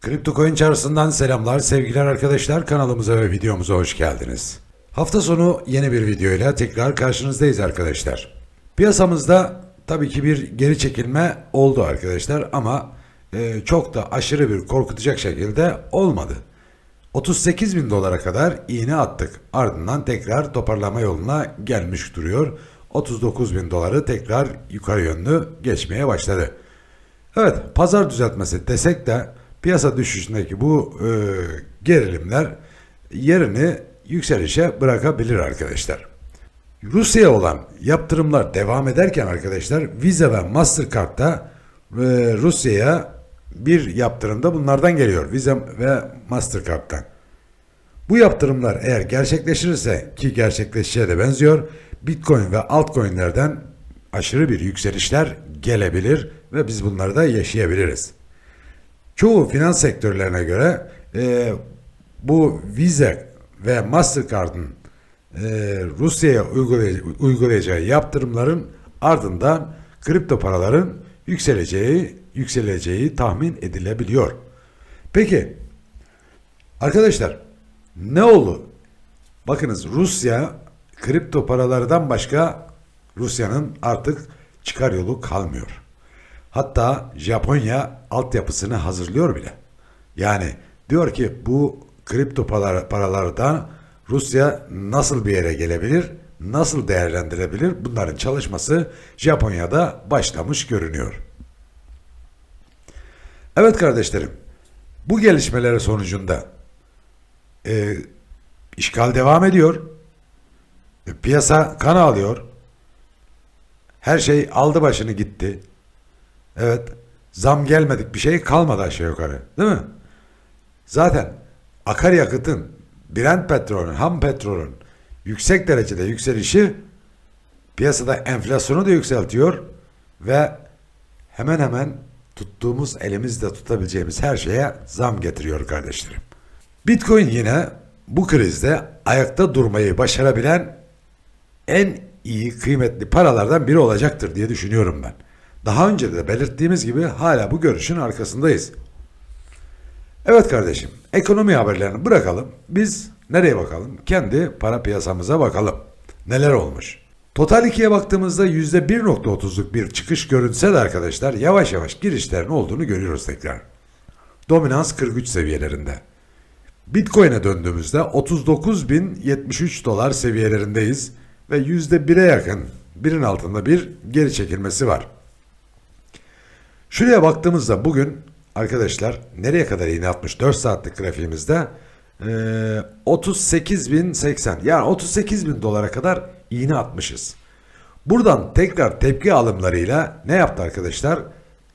Kripto Coin çarşısından selamlar sevgiler arkadaşlar kanalımıza ve videomuza hoş geldiniz. Hafta sonu yeni bir videoyla tekrar karşınızdayız arkadaşlar. Piyasamızda tabii ki bir geri çekilme oldu arkadaşlar ama e, çok da aşırı bir korkutacak şekilde olmadı. 38 bin dolara kadar iğne attık. Ardından tekrar toparlama yoluna gelmiş duruyor. 39 bin doları tekrar yukarı yönlü geçmeye başladı. Evet pazar düzeltmesi desek de piyasa düşüşündeki bu e, gerilimler yerini yükselişe bırakabilir arkadaşlar. Rusya'ya olan yaptırımlar devam ederken arkadaşlar Visa ve Mastercard'da e, Rusya'ya bir yaptırımda bunlardan geliyor. Visa ve Mastercard'dan. Bu yaptırımlar eğer gerçekleşirse ki gerçekleşeceğe de benziyor Bitcoin ve altcoin'lerden aşırı bir yükselişler gelebilir ve biz bunları da yaşayabiliriz. Çoğu finans sektörlerine göre e, bu Visa ve Mastercard'ın e, Rusya'ya uygulay- uygulayacağı yaptırımların ardından kripto paraların yükseleceği yükseleceği tahmin edilebiliyor. Peki arkadaşlar ne oldu? Bakınız Rusya kripto paralardan başka Rusya'nın artık çıkar yolu kalmıyor. Hatta Japonya altyapısını hazırlıyor bile. Yani diyor ki bu kripto paralar, paralardan Rusya nasıl bir yere gelebilir, nasıl değerlendirebilir bunların çalışması Japonya'da başlamış görünüyor. Evet kardeşlerim, bu gelişmeler sonucunda e, işgal devam ediyor. E, piyasa kan alıyor. Her şey aldı başını gitti. Evet, zam gelmedik bir şey kalmadı aşağı yukarı, değil mi? Zaten akaryakıtın, Brent petrolün, ham petrolün yüksek derecede yükselişi piyasada enflasyonu da yükseltiyor ve hemen hemen tuttuğumuz elimizde tutabileceğimiz her şeye zam getiriyor kardeşlerim. Bitcoin yine bu krizde ayakta durmayı başarabilen en iyi kıymetli paralardan biri olacaktır diye düşünüyorum ben. Daha önce de belirttiğimiz gibi hala bu görüşün arkasındayız. Evet kardeşim, ekonomi haberlerini bırakalım. Biz nereye bakalım? Kendi para piyasamıza bakalım. Neler olmuş? Total 2'ye baktığımızda %1.30'luk bir çıkış görünse de arkadaşlar yavaş yavaş girişlerin olduğunu görüyoruz tekrar. Dominans 43 seviyelerinde. Bitcoin'e döndüğümüzde 39.073 dolar seviyelerindeyiz ve %1'e yakın birin altında bir geri çekilmesi var. Şuraya baktığımızda bugün arkadaşlar nereye kadar iğne atmış 4 saatlik grafiğimizde e, 38.080 yani 38.000 dolara kadar iğne atmışız. Buradan tekrar tepki alımlarıyla ne yaptı arkadaşlar?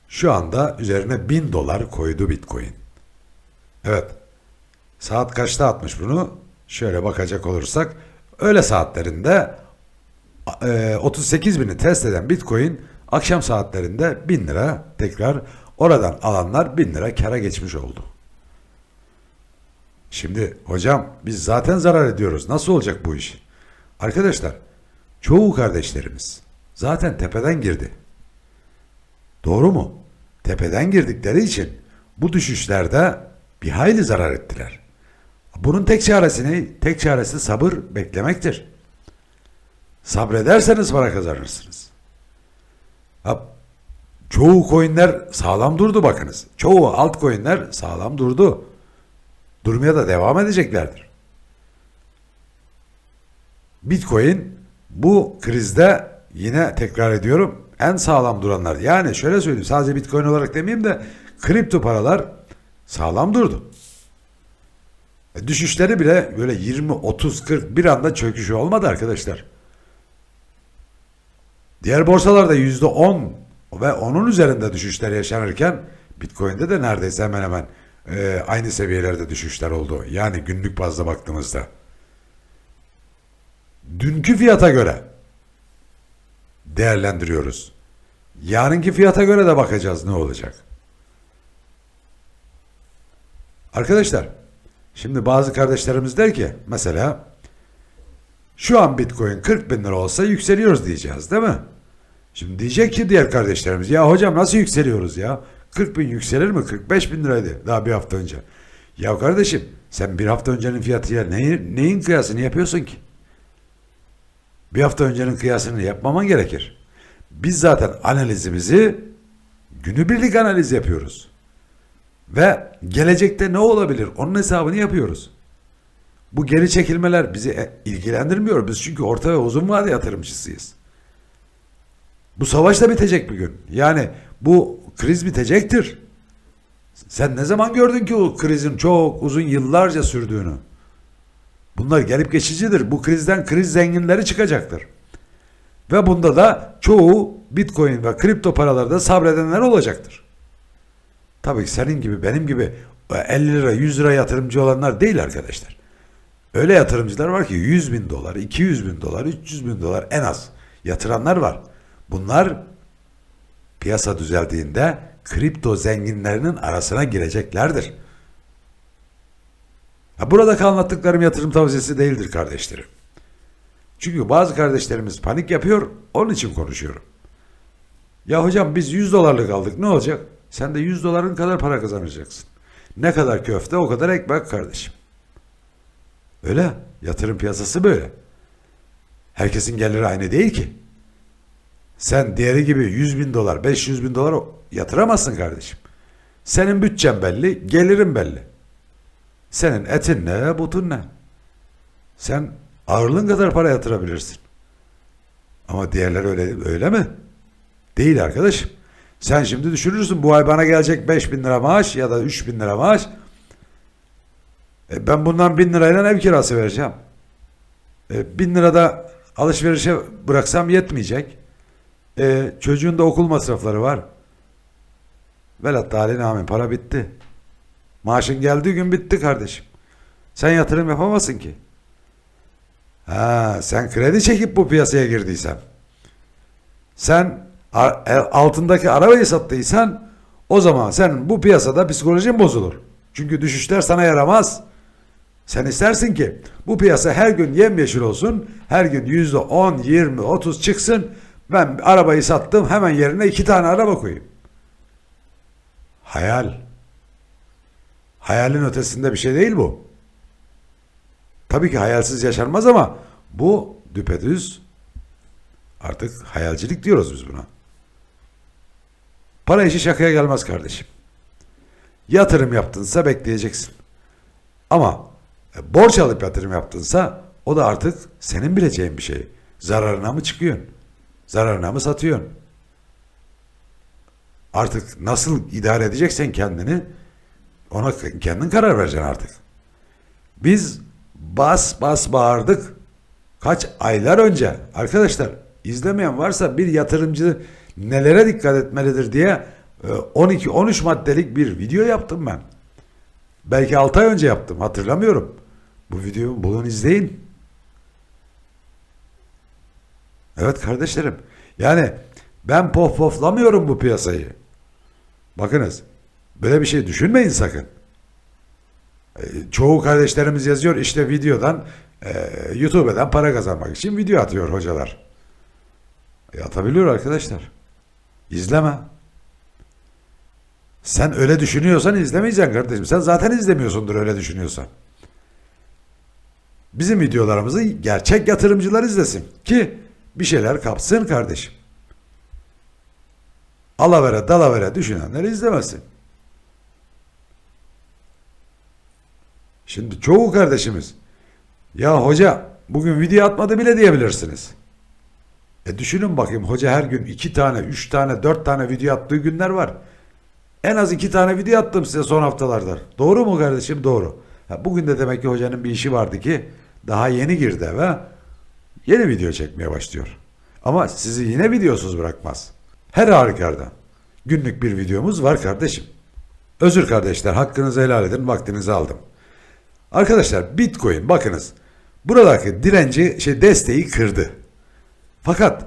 Şu anda üzerine 1000 dolar koydu Bitcoin. Evet. Saat kaçta atmış bunu? Şöyle bakacak olursak öğle saatlerinde e, 38 bini test eden Bitcoin akşam saatlerinde 1000 lira tekrar oradan alanlar 1000 lira kara geçmiş oldu. Şimdi hocam biz zaten zarar ediyoruz. Nasıl olacak bu iş? Arkadaşlar çoğu kardeşlerimiz zaten tepeden girdi. Doğru mu? Tepeden girdikleri için bu düşüşlerde bir hayli zarar ettiler. Bunun tek çaresi ne? Tek çaresi sabır beklemektir. Sabrederseniz para kazanırsınız. Ha, çoğu coinler sağlam durdu bakınız. Çoğu altcoinler sağlam durdu. Durmaya da devam edeceklerdir. Bitcoin bu krizde yine tekrar ediyorum en sağlam duranlar. Yani şöyle söyleyeyim sadece Bitcoin olarak demeyeyim de kripto paralar sağlam durdu. E, Düşüşleri bile böyle 20, 30, 40 bir anda çöküşü olmadı arkadaşlar. Diğer borsalarda yüzde 10 ve onun üzerinde düşüşler yaşanırken Bitcoin'de de neredeyse hemen hemen e, aynı seviyelerde düşüşler oldu. Yani günlük bazda baktığımızda. Dünkü fiyata göre değerlendiriyoruz. Yarınki fiyata göre de bakacağız ne olacak. Arkadaşlar şimdi bazı kardeşlerimiz der ki mesela şu an bitcoin 40 bin lira olsa yükseliyoruz diyeceğiz değil mi? Şimdi diyecek ki diğer kardeşlerimiz ya hocam nasıl yükseliyoruz ya? 40 bin yükselir mi? 45 bin liraydı daha bir hafta önce. Ya kardeşim sen bir hafta öncenin fiyatıyla neyin, neyin kıyasını yapıyorsun ki? Bir hafta öncenin kıyasını yapmaman gerekir. Biz zaten analizimizi günübirlik analiz yapıyoruz. Ve gelecekte ne olabilir onun hesabını yapıyoruz. Bu geri çekilmeler bizi e, ilgilendirmiyor. Biz çünkü orta ve uzun vade yatırımcısıyız. Bu savaş da bitecek bir gün. Yani bu kriz bitecektir. Sen ne zaman gördün ki o krizin çok uzun yıllarca sürdüğünü? Bunlar gelip geçicidir. Bu krizden kriz zenginleri çıkacaktır. Ve bunda da çoğu bitcoin ve kripto paralarda sabredenler olacaktır. Tabii senin gibi benim gibi 50 lira 100 lira yatırımcı olanlar değil arkadaşlar. Öyle yatırımcılar var ki 100 bin dolar, 200 bin dolar, 300 bin dolar en az yatıranlar var. Bunlar piyasa düzeldiğinde kripto zenginlerinin arasına gireceklerdir. Ha, buradaki anlattıklarım yatırım tavsiyesi değildir kardeşlerim. Çünkü bazı kardeşlerimiz panik yapıyor, onun için konuşuyorum. Ya hocam biz 100 dolarlık aldık ne olacak? Sen de 100 doların kadar para kazanacaksın. Ne kadar köfte o kadar ekmek kardeşim. Öyle. Yatırım piyasası böyle. Herkesin geliri aynı değil ki. Sen diğeri gibi 100 bin dolar, 500 bin dolar yatıramazsın kardeşim. Senin bütçen belli, gelirin belli. Senin etin ne, butun ne? Sen ağırlığın kadar para yatırabilirsin. Ama diğerleri öyle, öyle mi? Değil arkadaşım. Sen şimdi düşünürsün bu ay bana gelecek 5 bin lira maaş ya da 3 bin lira maaş. E ben bundan bin lirayla ev kirası vereceğim. E, bin lirada alışverişe bıraksam yetmeyecek. E, çocuğun da okul masrafları var. Velat haline amin para bitti. Maaşın geldiği gün bitti kardeşim. Sen yatırım yapamazsın ki. Ha, sen kredi çekip bu piyasaya girdiysen. Sen altındaki arabayı sattıysan o zaman senin bu piyasada psikolojin bozulur. Çünkü düşüşler sana yaramaz. Sen istersin ki bu piyasa her gün yemyeşil olsun. Her gün yüzde on, yirmi, otuz çıksın. Ben arabayı sattım hemen yerine iki tane araba koyayım. Hayal. Hayalin ötesinde bir şey değil bu. Tabii ki hayalsiz yaşanmaz ama bu düpedüz artık hayalcilik diyoruz biz buna. Para işi şakaya gelmez kardeşim. Yatırım yaptınsa bekleyeceksin. Ama e, borç alıp yatırım yaptınsa o da artık senin bileceğin bir şey. Zararına mı çıkıyorsun? Zararına mı satıyorsun? Artık nasıl idare edeceksen kendini ona kendin karar vereceksin artık. Biz bas bas bağırdık. Kaç aylar önce arkadaşlar izlemeyen varsa bir yatırımcı nelere dikkat etmelidir diye 12-13 maddelik bir video yaptım ben. Belki 6 ay önce yaptım hatırlamıyorum. Bu videoyu bulun izleyin. Evet kardeşlerim. Yani ben pof poflamıyorum bu piyasayı. Bakınız. Böyle bir şey düşünmeyin sakın. E, çoğu kardeşlerimiz yazıyor işte videodan e, YouTube'dan para kazanmak için video atıyor hocalar. E, atabiliyor arkadaşlar. İzleme. Sen öyle düşünüyorsan izlemeyeceksin kardeşim. Sen zaten izlemiyorsundur öyle düşünüyorsan. Bizim videolarımızı gerçek yatırımcılar izlesin ki bir şeyler kapsın kardeşim. Alavere dalavere düşünenler izlemesin. Şimdi çoğu kardeşimiz ya hoca bugün video atmadı bile diyebilirsiniz. E düşünün bakayım hoca her gün iki tane, üç tane, dört tane video attığı günler var. En az iki tane video attım size son haftalarda. Doğru mu kardeşim? Doğru. Ha, bugün de demek ki hocanın bir işi vardı ki daha yeni girdi eve. Yeni video çekmeye başlıyor. Ama sizi yine videosuz bırakmaz. Her halükarda. Günlük bir videomuz var kardeşim. Özür kardeşler hakkınızı helal edin vaktinizi aldım. Arkadaşlar Bitcoin bakınız buradaki direnci şey desteği kırdı. Fakat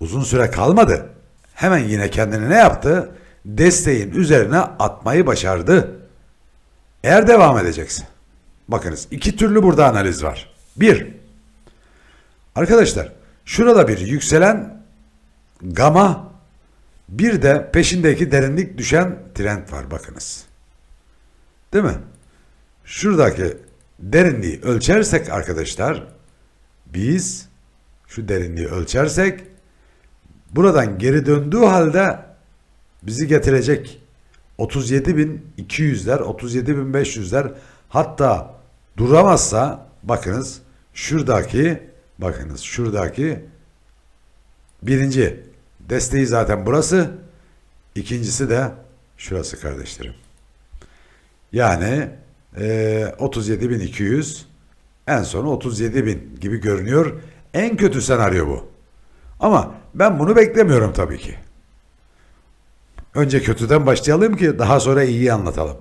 uzun süre kalmadı. Hemen yine kendini ne yaptı? Desteğin üzerine atmayı başardı. Eğer devam edecekse. Bakınız iki türlü burada analiz var. Bir, arkadaşlar şurada bir yükselen gama bir de peşindeki derinlik düşen trend var bakınız. Değil mi? Şuradaki derinliği ölçersek arkadaşlar biz şu derinliği ölçersek buradan geri döndüğü halde bizi getirecek 37.200'ler, 37.500'ler hatta duramazsa bakınız şuradaki bakınız şuradaki birinci desteği zaten burası ikincisi de şurası kardeşlerim. Yani eee 37.200 en son 37.000 gibi görünüyor. En kötü senaryo bu. Ama ben bunu beklemiyorum tabii ki. Önce kötüden başlayalım ki daha sonra iyiyi anlatalım.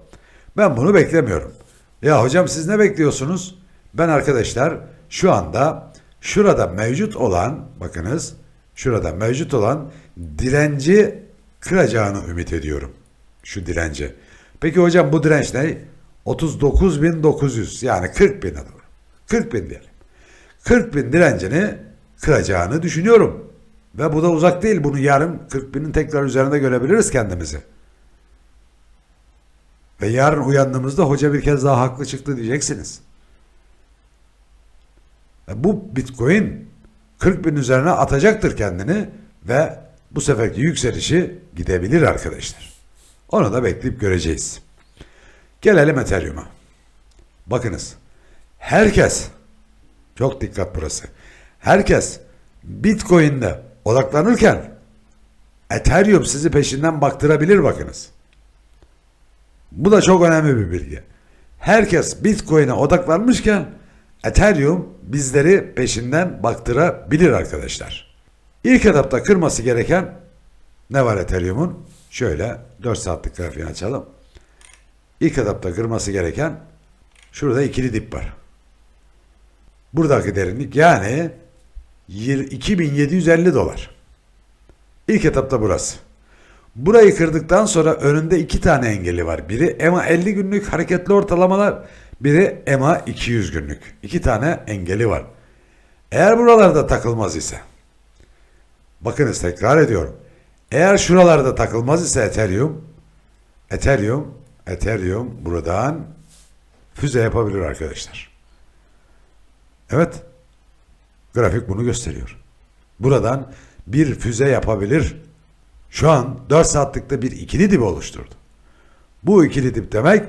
Ben bunu beklemiyorum. Ya hocam siz ne bekliyorsunuz? Ben arkadaşlar şu anda şurada mevcut olan bakınız şurada mevcut olan direnci kıracağını ümit ediyorum. Şu direnci. Peki hocam bu direnç ne? 39.900 yani 40 bine doğru. 40 bin diyelim. 40 bin direncini kıracağını düşünüyorum. Ve bu da uzak değil. Bunu yarın 40 binin tekrar üzerinde görebiliriz kendimizi. Ve yarın uyandığımızda hoca bir kez daha haklı çıktı diyeceksiniz. E bu Bitcoin 40 bin üzerine atacaktır kendini ve bu seferki yükselişi gidebilir arkadaşlar. Onu da bekleyip göreceğiz. Gelelim Ethereum'a. Bakınız. Herkes çok dikkat burası. Herkes Bitcoin'de odaklanırken Ethereum sizi peşinden baktırabilir bakınız. Bu da çok önemli bir bilgi. Herkes Bitcoin'e odaklanmışken Ethereum bizleri peşinden baktırabilir arkadaşlar. İlk etapta kırması gereken ne var Ethereum'un? Şöyle 4 saatlik grafiğini açalım. İlk etapta kırması gereken şurada ikili dip var. Buradaki derinlik yani 2750 dolar. İlk etapta burası. Burayı kırdıktan sonra önünde iki tane engeli var. Biri EMA 50 günlük hareketli ortalamalar, biri EMA 200 günlük. İki tane engeli var. Eğer buralarda takılmaz ise, bakınız tekrar ediyorum. Eğer şuralarda takılmaz ise Ethereum, Ethereum, Ethereum buradan füze yapabilir arkadaşlar. Evet, grafik bunu gösteriyor. Buradan bir füze yapabilir. Şu an 4 saatlikte bir ikili dip oluşturdu. Bu ikili dip demek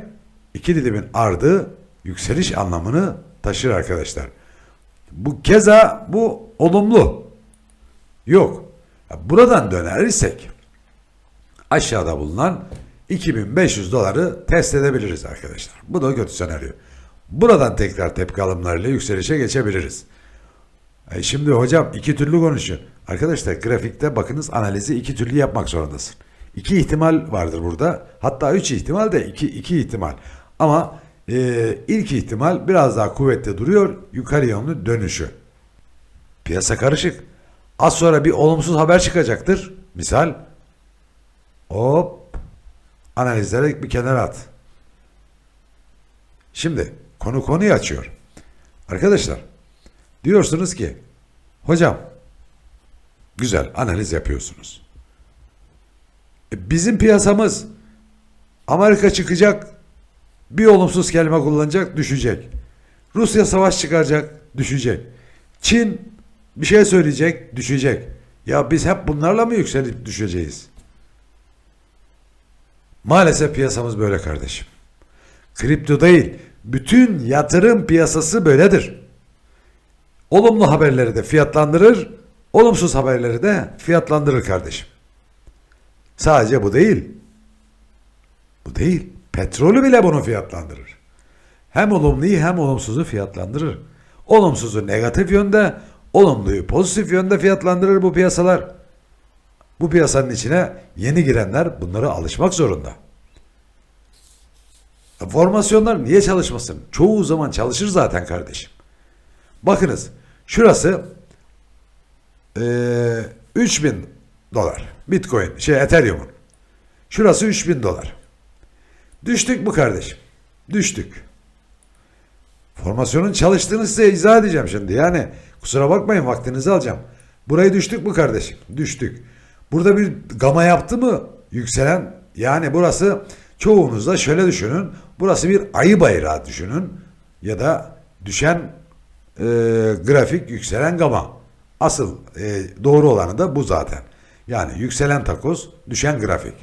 ikili dibin ardı yükseliş anlamını taşır arkadaşlar. Bu keza bu olumlu. Yok. Buradan döner isek aşağıda bulunan 2500 doları test edebiliriz arkadaşlar. Bu da kötü senaryo. Buradan tekrar tepki alımlarıyla yükselişe geçebiliriz. E şimdi hocam iki türlü konuşuyor. Arkadaşlar grafikte bakınız analizi iki türlü yapmak zorundasın. İki ihtimal vardır burada. Hatta üç ihtimal de iki, iki ihtimal. Ama e, ilk ihtimal biraz daha kuvvetli duruyor. Yukarı yönlü dönüşü. Piyasa karışık. Az sonra bir olumsuz haber çıkacaktır. Misal hop analizleri bir kenara at. Şimdi konu konuyu açıyor. Arkadaşlar diyorsunuz ki hocam güzel analiz yapıyorsunuz. E, bizim piyasamız Amerika çıkacak bir olumsuz kelime kullanacak düşecek. Rusya savaş çıkaracak düşecek. Çin bir şey söyleyecek düşecek. Ya biz hep bunlarla mı yükselip düşeceğiz? Maalesef piyasamız böyle kardeşim. Kripto değil, bütün yatırım piyasası böyledir. Olumlu haberleri de fiyatlandırır, olumsuz haberleri de fiyatlandırır kardeşim. Sadece bu değil. Bu değil. Petrolü bile bunu fiyatlandırır. Hem olumluyu hem olumsuzu fiyatlandırır. Olumsuzu negatif yönde, olumluyu pozitif yönde fiyatlandırır bu piyasalar. Bu piyasanın içine yeni girenler bunlara alışmak zorunda. Formasyonlar niye çalışmasın? Çoğu zaman çalışır zaten kardeşim. Bakınız şurası ee, 3000 dolar. Bitcoin şey Ethereum'un. Şurası 3000 dolar. Düştük mü kardeşim? Düştük. Formasyonun çalıştığını size izah edeceğim şimdi. Yani kusura bakmayın vaktinizi alacağım. Burayı düştük mü kardeşim? Düştük. Burada bir gama yaptı mı yükselen yani burası çoğunuzda şöyle düşünün. Burası bir ayı bayrağı düşünün ya da düşen e, grafik yükselen gama. Asıl e, doğru olanı da bu zaten. Yani yükselen takoz düşen grafik.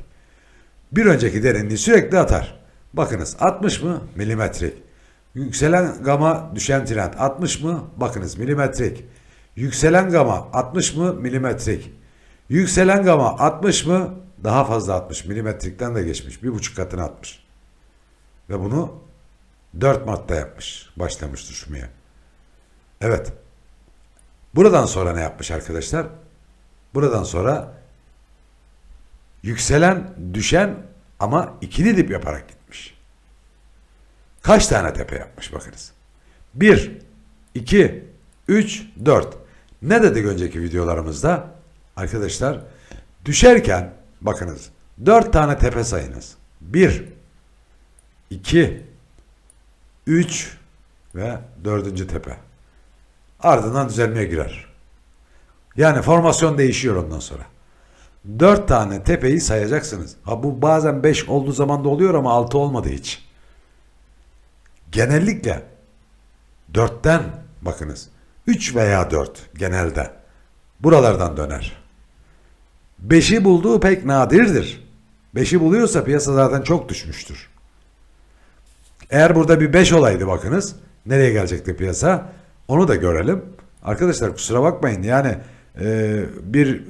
Bir önceki derinliği sürekli atar. Bakınız 60 mı? Milimetrik. Yükselen gama düşen trend 60 mı? Bakınız milimetrik. Yükselen gama 60 mı? Milimetrik. Yükselen gama 60 mı? Daha fazla 60. Milimetrikten de geçmiş. Bir buçuk katını atmış. Ve bunu 4 Mart'ta yapmış. Başlamış düşmeye. Evet. Buradan sonra ne yapmış arkadaşlar? Buradan sonra yükselen, düşen ama ikili dip yaparak gitmiş. Kaç tane tepe yapmış bakınız. 1, 2, 3, 4. Ne dedik önceki videolarımızda? Arkadaşlar düşerken bakınız 4 tane tepe sayınız. 1, 2, 3 ve 4. tepe. Ardından düzelmeye girer. Yani formasyon değişiyor ondan sonra. 4 tane tepeyi sayacaksınız. Ha bu bazen 5 olduğu zaman da oluyor ama 6 olmadı hiç. Genellikle 4'ten bakınız. 3 veya 4 genelde. Buralardan döner. 5'i bulduğu pek nadirdir. 5'i buluyorsa piyasa zaten çok düşmüştür. Eğer burada bir 5 olaydı bakınız. Nereye gelecekti piyasa? Onu da görelim. Arkadaşlar kusura bakmayın yani e, bir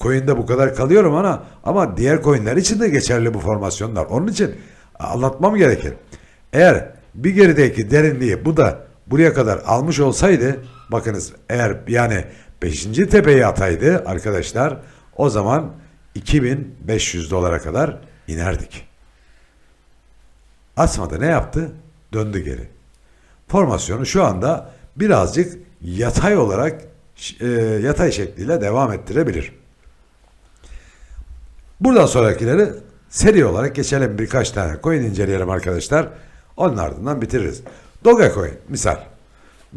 coin'de bu kadar kalıyorum ama ama diğer coin'ler için de geçerli bu formasyonlar. Onun için anlatmam gerekir. Eğer bir gerideki derinliği bu da buraya kadar almış olsaydı bakınız eğer yani 5. tepeyi ataydı arkadaşlar o zaman 2500 dolara kadar inerdik. Asmadı ne yaptı? Döndü geri. Formasyonu şu anda birazcık yatay olarak e, yatay şekliyle devam ettirebilir. Buradan sonrakileri seri olarak geçelim birkaç tane coin inceleyelim arkadaşlar. Onun ardından bitiririz. Dogecoin misal.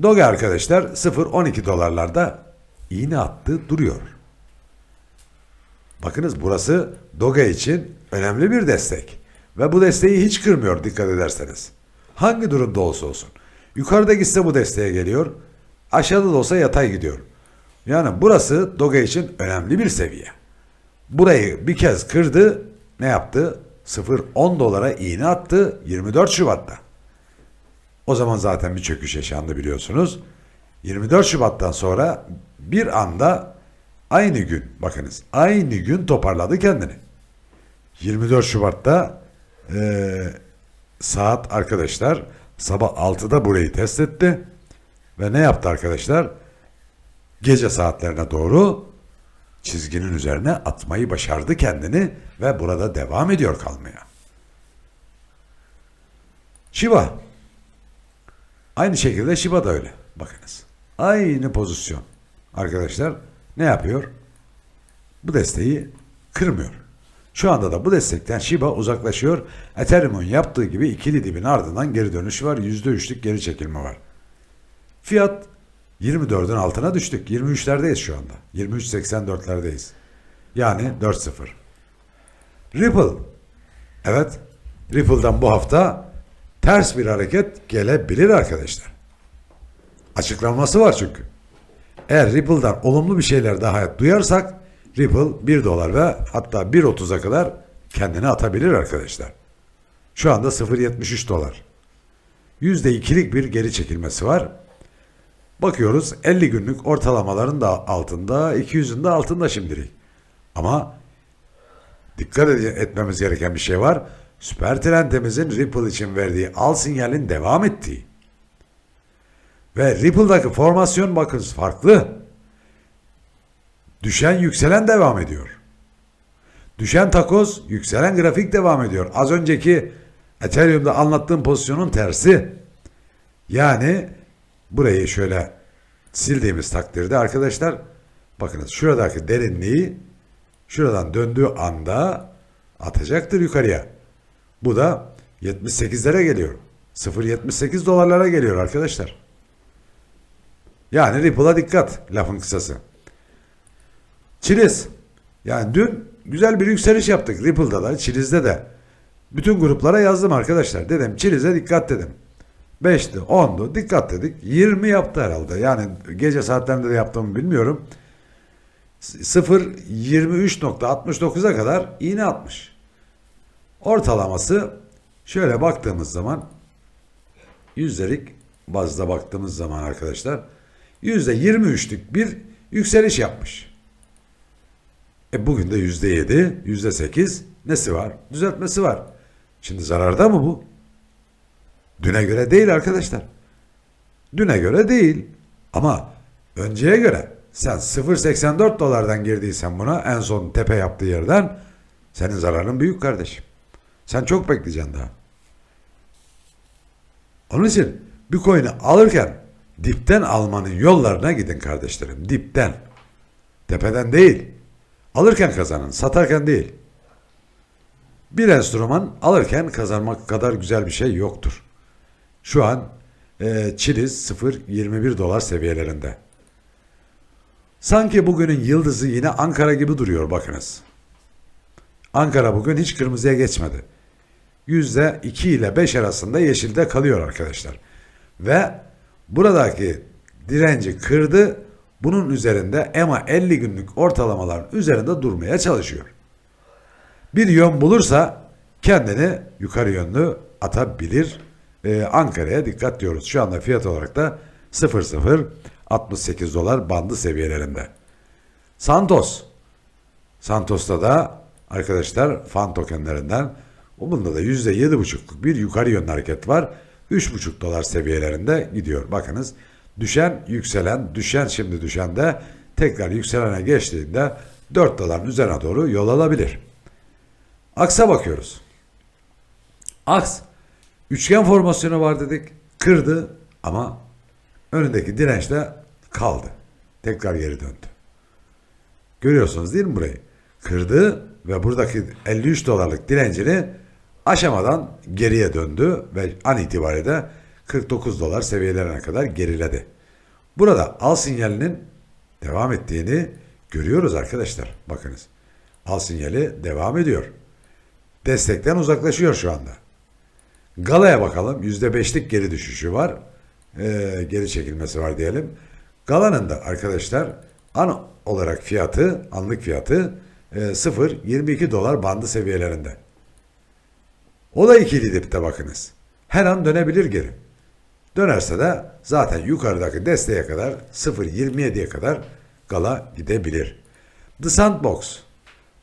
Doge arkadaşlar 0.12 dolarlarda iğne attı duruyor. Bakınız burası Doge için önemli bir destek. Ve bu desteği hiç kırmıyor dikkat ederseniz. Hangi durumda olsa olsun. Yukarıda gitse bu desteğe geliyor. Aşağıda da olsa yatay gidiyor. Yani burası Doge için önemli bir seviye. Burayı bir kez kırdı. Ne yaptı? 0.10 dolara iğne attı 24 Şubat'ta. O zaman zaten bir çöküş yaşandı biliyorsunuz. 24 Şubat'tan sonra bir anda aynı gün bakınız aynı gün toparladı kendini. 24 Şubat'ta eee, saat arkadaşlar sabah 6'da burayı test etti. Ve ne yaptı arkadaşlar? Gece saatlerine doğru çizginin üzerine atmayı başardı kendini ve burada devam ediyor kalmaya. Shiba. Aynı şekilde Shiba da öyle. Bakınız. Aynı pozisyon. Arkadaşlar ne yapıyor? Bu desteği kırmıyor. Şu anda da bu destekten Shiba uzaklaşıyor. Ethereum'un yaptığı gibi ikili dibin ardından geri dönüş var. %3'lük geri çekilme var. Fiyat 24'ün altına düştük. 23'lerdeyiz şu anda. 23.84'lerdeyiz. Yani 4-0. Ripple. Evet. Ripple'dan bu hafta ters bir hareket gelebilir arkadaşlar. Açıklanması var çünkü. Eğer Ripple'dan olumlu bir şeyler daha duyarsak Ripple 1 dolar ve hatta 1.30'a kadar kendini atabilir arkadaşlar. Şu anda 0.73 dolar. %2'lik bir geri çekilmesi var. Bakıyoruz 50 günlük ortalamaların da altında, 200'ün de altında şimdilik. Ama dikkat etmemiz gereken bir şey var. Süper trendimizin Ripple için verdiği al sinyalin devam ettiği. Ve Ripple'daki formasyon bakınız farklı. Düşen yükselen devam ediyor. Düşen takoz, yükselen grafik devam ediyor. Az önceki Ethereum'da anlattığım pozisyonun tersi. Yani burayı şöyle sildiğimiz takdirde arkadaşlar bakınız şuradaki derinliği şuradan döndüğü anda atacaktır yukarıya. Bu da 78'lere geliyor. 0.78 dolarlara geliyor arkadaşlar. Yani Ripple'a dikkat lafın kısası. Çiliz Yani dün güzel bir yükseliş yaptık Ripple'da da, Chiliz'de de. Bütün gruplara yazdım arkadaşlar. Dedim Chiliz'e dikkat dedim. 5'ti, 10'du, dikkat dedik. 20 yaptı herhalde. Yani gece saatlerinde de yaptığımı bilmiyorum. 0 23.69'a kadar iğne atmış. Ortalaması şöyle baktığımız zaman yüzdelik bazda baktığımız zaman arkadaşlar yüzde 23'lük bir yükseliş yapmış. E bugün de yüzde yedi, yüzde sekiz nesi var? Düzeltmesi var. Şimdi zararda mı bu? Düne göre değil arkadaşlar. Düne göre değil. Ama önceye göre sen 0.84 dolardan girdiysen buna en son tepe yaptığı yerden senin zararın büyük kardeşim. Sen çok bekleyeceksin daha. Onun için bir coin'i alırken dipten almanın yollarına gidin kardeşlerim. Dipten. Tepeden değil. Alırken kazanın, satarken değil. Bir enstrüman alırken kazanmak kadar güzel bir şey yoktur. Şu an e, Çiliz 0.21 dolar seviyelerinde. Sanki bugünün yıldızı yine Ankara gibi duruyor bakınız. Ankara bugün hiç kırmızıya geçmedi. Yüzde 2 ile 5 arasında yeşilde kalıyor arkadaşlar. Ve buradaki direnci kırdı. Bunun üzerinde EMA 50 günlük ortalamaların üzerinde durmaya çalışıyor. Bir yön bulursa kendini yukarı yönlü atabilir. Ee, Ankara'ya dikkat diyoruz. Şu anda fiyat olarak da 0.068 dolar bandı seviyelerinde. Santos. Santos'ta da arkadaşlar fan tokenlerinden bunda da %7,5'luk bir yukarı yönlü hareket var. 3,5 dolar seviyelerinde gidiyor. Bakınız düşen yükselen düşen şimdi düşen de tekrar yükselene geçtiğinde 4 doların üzerine doğru yol alabilir. Aks'a bakıyoruz. Aks üçgen formasyonu var dedik. Kırdı ama önündeki dirençte kaldı. Tekrar geri döndü. Görüyorsunuz değil mi burayı? Kırdı ve buradaki 53 dolarlık direncini aşamadan geriye döndü ve an itibariyle de 49 dolar seviyelerine kadar geriledi. Burada al sinyalinin devam ettiğini görüyoruz arkadaşlar. Bakınız. Al sinyali devam ediyor. Destekten uzaklaşıyor şu anda. Gala'ya bakalım. %5'lik geri düşüşü var. Ee, geri çekilmesi var diyelim. Gala'nın da arkadaşlar an olarak fiyatı, anlık fiyatı e, 0.22 dolar bandı seviyelerinde. O da ikili dipte bakınız. Her an dönebilir geri. Dönerse de zaten yukarıdaki desteğe kadar 0.27'ye kadar gala gidebilir. The Sandbox.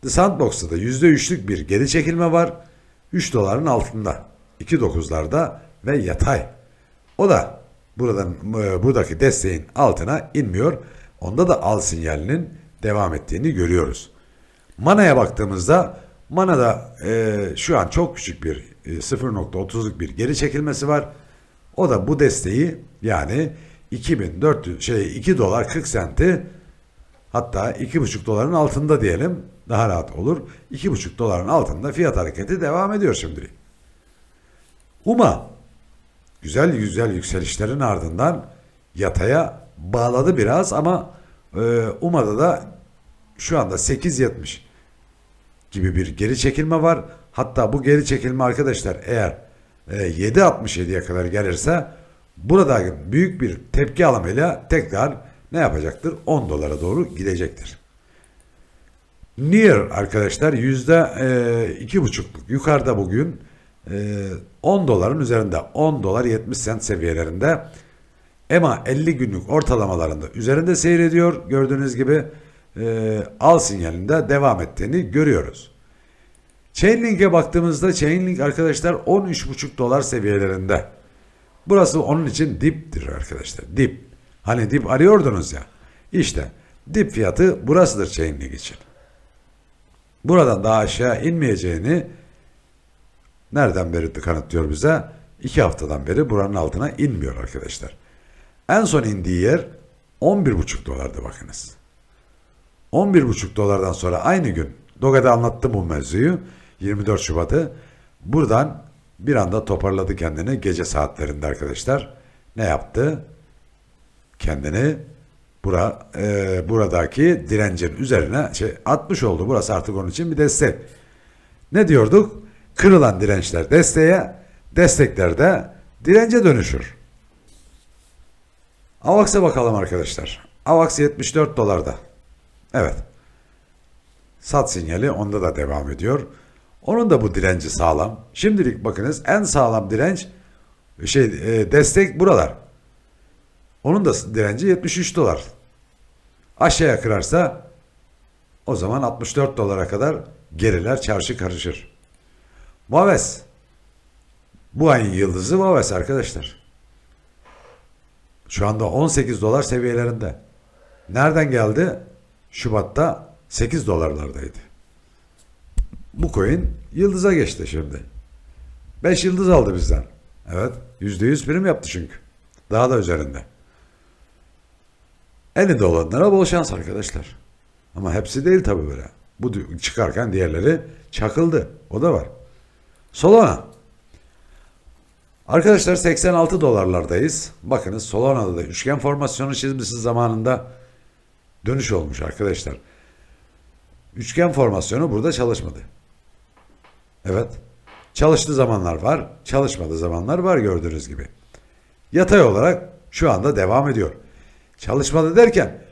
The Sandbox'ta da %3'lük bir geri çekilme var. 3 doların altında. 2.9'larda ve yatay. O da buradan e, buradaki desteğin altına inmiyor. Onda da al sinyalinin devam ettiğini görüyoruz. Mana'ya baktığımızda Mana'da e, şu an çok küçük bir e, 0.30'luk bir geri çekilmesi var. O da bu desteği yani 2400 şey 2 dolar 40 senti hatta 2,5 doların altında diyelim daha rahat olur. 2,5 doların altında fiyat hareketi devam ediyor şimdilik. UMA güzel güzel yükselişlerin ardından yataya bağladı biraz ama e, UMA'da da şu anda 8.70 gibi bir geri çekilme var. Hatta bu geri çekilme arkadaşlar eğer 7.67'ye kadar gelirse burada büyük bir tepki alımıyla tekrar ne yapacaktır? 10 dolara doğru gidecektir. Near arkadaşlar yüzde e, iki buçukluk yukarıda bugün e, 10 doların üzerinde 10 dolar 70 sent seviyelerinde EMA 50 günlük ortalamalarında üzerinde seyrediyor. Gördüğünüz gibi e, al sinyalinde devam ettiğini görüyoruz. Chainlink'e baktığımızda Chainlink arkadaşlar 13,5 dolar seviyelerinde. Burası onun için diptir arkadaşlar. Dip. Hani dip arıyordunuz ya. İşte dip fiyatı burasıdır Chainlink için. Buradan daha aşağı inmeyeceğini nereden beri kanıtlıyor bize? İki haftadan beri buranın altına inmiyor arkadaşlar. En son indiği yer 11,5 dolardı bakınız. 11,5 dolardan sonra aynı gün Doga'da anlattım bu mevzuyu. 24 Şubat'ı. Buradan bir anda toparladı kendini gece saatlerinde arkadaşlar. Ne yaptı? Kendini Bura, e, buradaki direncin üzerine şey 60 oldu. Burası artık onun için bir destek. Ne diyorduk? Kırılan dirençler desteğe, destekler de dirence dönüşür. AVAX'a bakalım arkadaşlar. AVAX 74 dolarda. Evet. Sat sinyali onda da devam ediyor. Onun da bu direnci sağlam. Şimdilik bakınız en sağlam direnç şey e, destek buralar. Onun da direnci 73 dolar. Aşağıya kırarsa o zaman 64 dolara kadar geriler çarşı karışır. Maves. Bu ayın yıldızı Maves arkadaşlar. Şu anda 18 dolar seviyelerinde. Nereden geldi? Şubat'ta 8 dolarlardaydı. Bu coin yıldıza geçti şimdi. 5 yıldız aldı bizden. Evet. %100 prim yaptı çünkü. Daha da üzerinde. Elinde olanlara bol şans arkadaşlar. Ama hepsi değil tabii böyle. Bu çıkarken diğerleri çakıldı. O da var. Solana. Arkadaşlar 86 dolarlardayız. Bakınız Solana'da da üçgen formasyonu çizmesi zamanında dönüş olmuş arkadaşlar. Üçgen formasyonu burada çalışmadı. Evet. Çalıştığı zamanlar var, çalışmadığı zamanlar var gördüğünüz gibi. Yatay olarak şu anda devam ediyor. Çalışmadı derken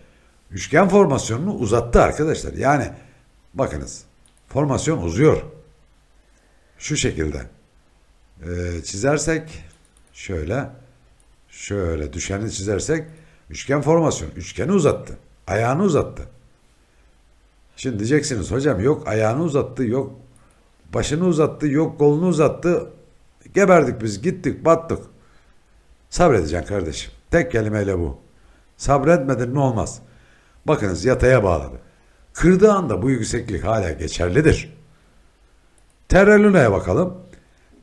üçgen formasyonunu uzattı arkadaşlar. Yani bakınız formasyon uzuyor. Şu şekilde Ee, çizersek şöyle şöyle düşeni çizersek üçgen formasyon üçgeni uzattı. Ayağını uzattı. Şimdi diyeceksiniz hocam yok ayağını uzattı yok başını uzattı yok kolunu uzattı. Geberdik biz gittik battık. Sabredeceksin kardeşim. Tek kelimeyle bu. Sabretmedin ne olmaz. Bakınız yataya bağladı. Kırdığı anda bu yükseklik hala geçerlidir. Terra Luna'ya bakalım.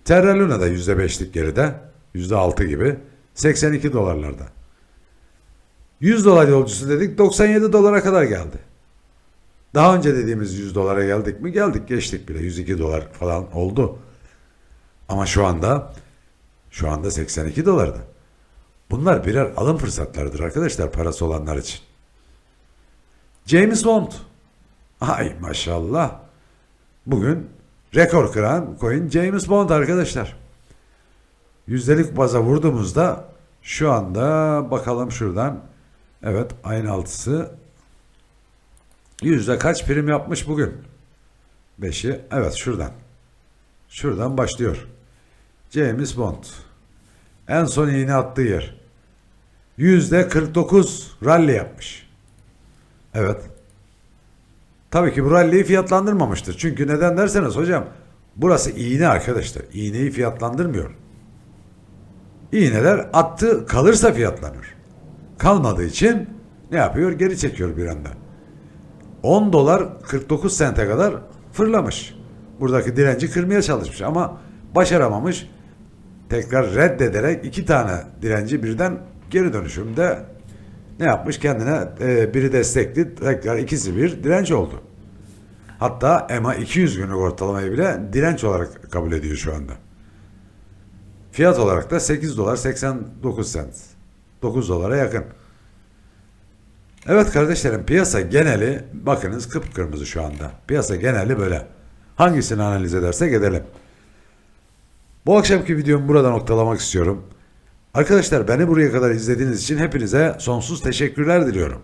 Terra Luna da %5'lik geride. %6 gibi. 82 dolarlarda. 100 dolar yolcusu dedik 97 dolara kadar geldi. Daha önce dediğimiz 100 dolara geldik mi? Geldik geçtik bile 102 dolar falan oldu. Ama şu anda şu anda 82 dolarda. Bunlar birer alım fırsatlarıdır arkadaşlar parası olanlar için. James Bond. Ay maşallah. Bugün rekor kıran coin James Bond arkadaşlar. Yüzdelik baza vurduğumuzda şu anda bakalım şuradan. Evet ayın altısı yüzde kaç prim yapmış bugün? Beşi evet şuradan. Şuradan başlıyor. James Bond. En son iğne attığı yer. Yüzde 49 rally yapmış. Evet. Tabii ki bu rally'yi fiyatlandırmamıştır. Çünkü neden derseniz hocam burası iğne arkadaşlar. İğneyi fiyatlandırmıyor. İğneler attı kalırsa fiyatlanır. Kalmadığı için ne yapıyor? Geri çekiyor bir anda. 10 dolar 49 sente kadar fırlamış. Buradaki direnci kırmaya çalışmış ama başaramamış. Tekrar reddederek iki tane direnci birden geri dönüşümde ne yapmış kendine e, biri destekli tekrar ikisi bir direnç oldu. Hatta EMA 200 günlük ortalamayı bile direnç olarak kabul ediyor şu anda. Fiyat olarak da 8 dolar 89 sent. 9 dolara yakın. Evet kardeşlerim piyasa geneli bakınız kıpkırmızı şu anda. Piyasa geneli böyle. Hangisini analiz edersek edelim. Bu akşamki videomu burada noktalamak istiyorum. Arkadaşlar beni buraya kadar izlediğiniz için hepinize sonsuz teşekkürler diliyorum.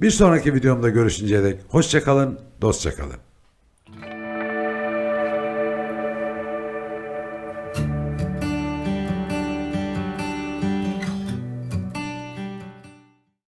Bir sonraki videomda görüşünceye dek hoşçakalın, dostça kalın.